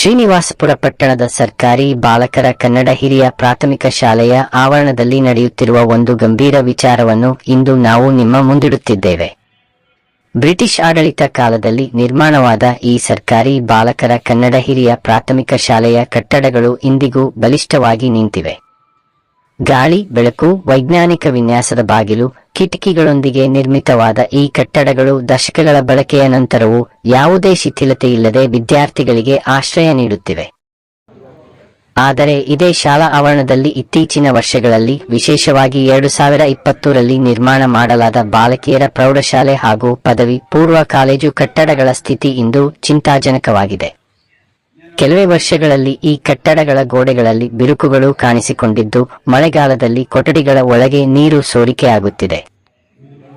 ಶ್ರೀನಿವಾಸಪುರ ಪಟ್ಟಣದ ಸರ್ಕಾರಿ ಬಾಲಕರ ಕನ್ನಡ ಹಿರಿಯ ಪ್ರಾಥಮಿಕ ಶಾಲೆಯ ಆವರಣದಲ್ಲಿ ನಡೆಯುತ್ತಿರುವ ಒಂದು ಗಂಭೀರ ವಿಚಾರವನ್ನು ಇಂದು ನಾವು ನಿಮ್ಮ ಮುಂದಿಡುತ್ತಿದ್ದೇವೆ. ಬ್ರಿಟಿಷ್ ಆಡಳಿತ ಕಾಲದಲ್ಲಿ ನಿರ್ಮಾಣವಾದ ಈ ಸರ್ಕಾರಿ ಬಾಲಕರ ಕನ್ನಡ ಹಿರಿಯ ಪ್ರಾಥಮಿಕ ಶಾಲೆಯ ಕಟ್ಟಡಗಳು ಇಂದಿಗೂ ಬಲಿಷ್ಠವಾಗಿ ನಿಂತಿವೆ. ಗಾಳಿ, ಬೆಳಕು, ವೈಜ್ಞಾನಿಕ ವಿನ್ಯಾಸದ ಬಾಗಿಲು, ಕಿಟಕಿಗಳೊಂದಿಗೆ ನಿರ್ಮಿತವಾದ ಈ ಕಟ್ಟಡಗಳು ದಶಕಗಳ ಬಳಕೆಯ ನಂತರವೂ ಯಾವುದೇ ಶಿಥಿಲತೆ ಇಲ್ಲದೆ ವಿದ್ಯಾರ್ಥಿಗಳಿಗೆ ಆಶ್ರಯ ನೀಡುತ್ತಿವೆ. ಆದರೆ ಇದೇ ಶಾಲಾ ಆವರಣದಲ್ಲಿ ಇತ್ತೀಚಿನ ವರ್ಷಗಳಲ್ಲಿ ವಿಶೇಷವಾಗಿ ಎರಡು ಸಾವಿರ ಇಪ್ಪತ್ತೂರಲ್ಲಿ ನಿರ್ಮಾಣ ಮಾಡಲಾದ ಬಾಲಕಿಯರ ಪ್ರೌಢಶಾಲೆ ಹಾಗೂ ಪದವಿ ಪೂರ್ವ ಕಾಲೇಜು ಕಟ್ಟಡಗಳ ಸ್ಥಿತಿ ಇಂದು ಚಿಂತಾಜನಕವಾಗಿದೆ. ಕೆಲವೇ ವರ್ಷಗಳಲ್ಲಿ ಈ ಕಟ್ಟಡಗಳ ಗೋಡೆಗಳಲ್ಲಿ ಬಿರುಕುಗಳು ಕಾಣಿಸಿಕೊಂಡಿದ್ದು, ಮಳೆಗಾಲದಲ್ಲಿ ಕೊಠಡಿಗಳ ಒಳಗೆ ನೀರು ಸೋರಿಕೆಯಾಗುತ್ತಿದೆ.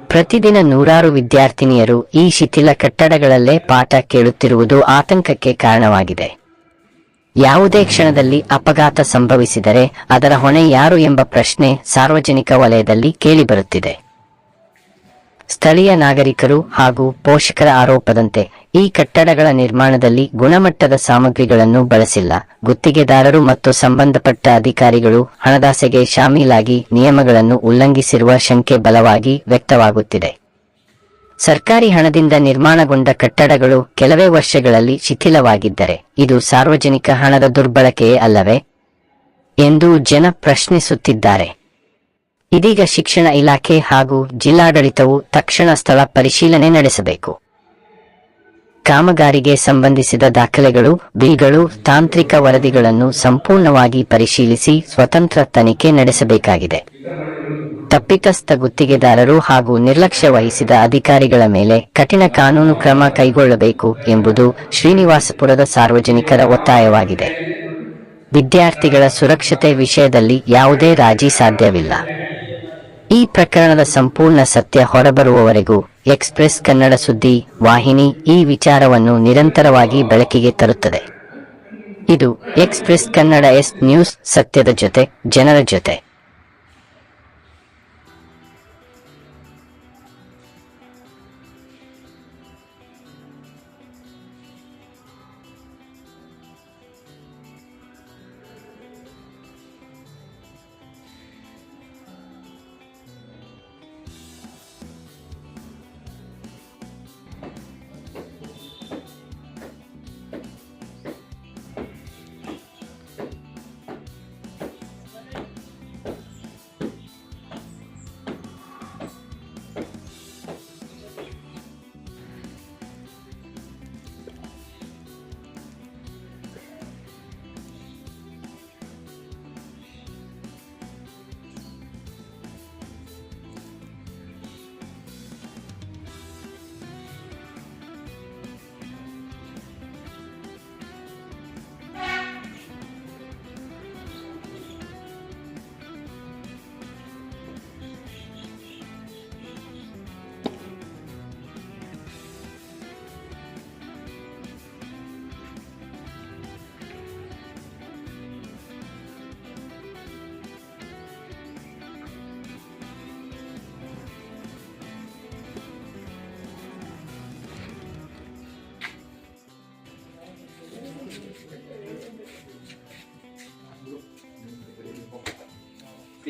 ಪ್ರತಿದಿನ ನೂರಾರು ವಿದ್ಯಾರ್ಥಿನಿಯರು ಈ ಶಿಥಿಲ ಕಟ್ಟಡಗಳಲ್ಲೇ ಪಾಠ ಕೇಳುತ್ತಿರುವುದು ಆತಂಕಕ್ಕೆ ಕಾರಣವಾಗಿದೆ. ಯಾವುದೇ ಕ್ಷಣದಲ್ಲಿ ಅಪಘಾತ ಸಂಭವಿಸಿದರೆ ಅದರ ಹೊಣೆ ಯಾರು ಎಂಬ ಪ್ರಶ್ನೆ ಸಾರ್ವಜನಿಕ ವಲಯದಲ್ಲಿ ಕೇಳಿಬರುತ್ತಿದೆ. ಸ್ಥಳೀಯ ನಾಗರಿಕರು ಹಾಗೂ ಪೋಷಕರ ಆರೋಪದಂತೆ ಈ ಕಟ್ಟಡಗಳ ನಿರ್ಮಾಣದಲ್ಲಿ ಗುಣಮಟ್ಟದ ಸಾಮಗ್ರಿಗಳನ್ನು ಬಳಸಿಲ್ಲ. ಗುತ್ತಿಗೆದಾರರು ಮತ್ತು ಸಂಬಂಧಪಟ್ಟ ಅಧಿಕಾರಿಗಳು ಹಣದಾಸೆಗೆ ಶಾಮೀಲಾಗಿ ನಿಯಮಗಳನ್ನು ಉಲ್ಲಂಘಿಸಿರುವ ಶಂಕೆ ಬಲವಾಗಿ ವ್ಯಕ್ತವಾಗುತ್ತಿದೆ. ಸರ್ಕಾರಿ ಹಣದಿಂದ ನಿರ್ಮಾಣಗೊಂಡ ಕಟ್ಟಡಗಳು ಕೆಲವೇ ವರ್ಷಗಳಲ್ಲಿ ಶಿಥಿಲವಾಗಿದ್ದರೆ ಇದು ಸಾರ್ವಜನಿಕ ಹಣದ ದುರ್ಬಳಕೆಯೇ ಅಲ್ಲವೇ? ಎಂದು ಜನ ಪ್ರಶ್ನಿಸುತ್ತಿದ್ದಾರೆ. ಇದೀಗ ಶಿಕ್ಷಣ ಇಲಾಖೆ ಹಾಗೂ ಜಿಲ್ಲಾಡಳಿತವು ತಕ್ಷಣ ಸ್ಥಳ ಪರಿಶೀಲನೆ ನಡೆಸಬೇಕು. ಕಾಮಗಾರಿಗೆ ಸಂಬಂಧಿಸಿದ ದಾಖಲೆಗಳು, ಬಿಲ್ಗಳು, ತಾಂತ್ರಿಕ ವರದಿಗಳನ್ನು ಸಂಪೂರ್ಣವಾಗಿ ಪರಿಶೀಲಿಸಿ ಸ್ವತಂತ್ರ ತನಿಖೆ ನಡೆಸಬೇಕಾಗಿದೆ. ತಪ್ಪಿತಸ್ಥ ಗುತ್ತಿಗೆದಾರರು ಹಾಗೂ ನಿರ್ಲಕ್ಷ್ಯ ವಹಿಸಿದ ಅಧಿಕಾರಿಗಳ ಮೇಲೆ ಕಠಿಣ ಕಾನೂನು ಕ್ರಮ ಕೈಗೊಳ್ಳಬೇಕು ಎಂಬುದು ಶ್ರೀನಿವಾಸಪುರದ ಸಾರ್ವಜನಿಕರ ಒತ್ತಾಯವಾಗಿದೆ. ವಿದ್ಯಾರ್ಥಿಗಳ ಸುರಕ್ಷತೆ ವಿಷಯದಲ್ಲಿ ಯಾವುದೇ ರಾಜಿ ಸಾಧ್ಯವಿಲ್ಲ. ಈ ಪ್ರಕರಣದ ಸಂಪೂರ್ಣ ಸತ್ಯ ಹೊರಬರುವವರೆಗೂ ಎಕ್ಸ್ಪ್ರೆಸ್ ಕನ್ನಡ ಸುದ್ದಿ ವಾಹಿನಿ ಈ ವಿಚಾರವನ್ನು ನಿರಂತರವಾಗಿ ಬೆಳಕಿಗೆ ತರುತ್ತದೆ. ಇದು ಎಕ್ಸ್ಪ್ರೆಸ್ ಕನ್ನಡ ಎಸ್ ನ್ಯೂಸ್ ಸತ್ಯದ ಜೊತೆ, ಜನರ ಜೊತೆ.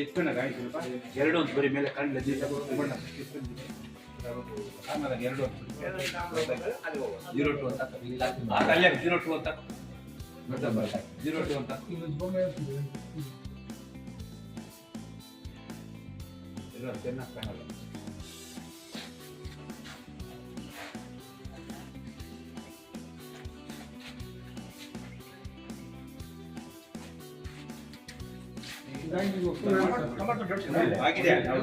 ಎತ್ಕೊಂಡ ಗಾಡಿ ಸ್ವಲ್ಪ ಎರಡು ಒಂದು ಬರೀ ಮೇಲೆ ಕಣ್ಣು ಲಜ್ಜಿ ತಗೊಂಡು ಆಮೇಲೆ ಎರಡು ಜೀರೋ ಟು ಅಂತ ಅಲ್ಲೇ ಜೀರೋ ಟು ಅಂತ ಜೀರೋ ಟು ಅಂತ ಚೆನ್ನಾಗಿ ಕಾಣಲ್ಲ ಆಗಿದೆ. ನಾವು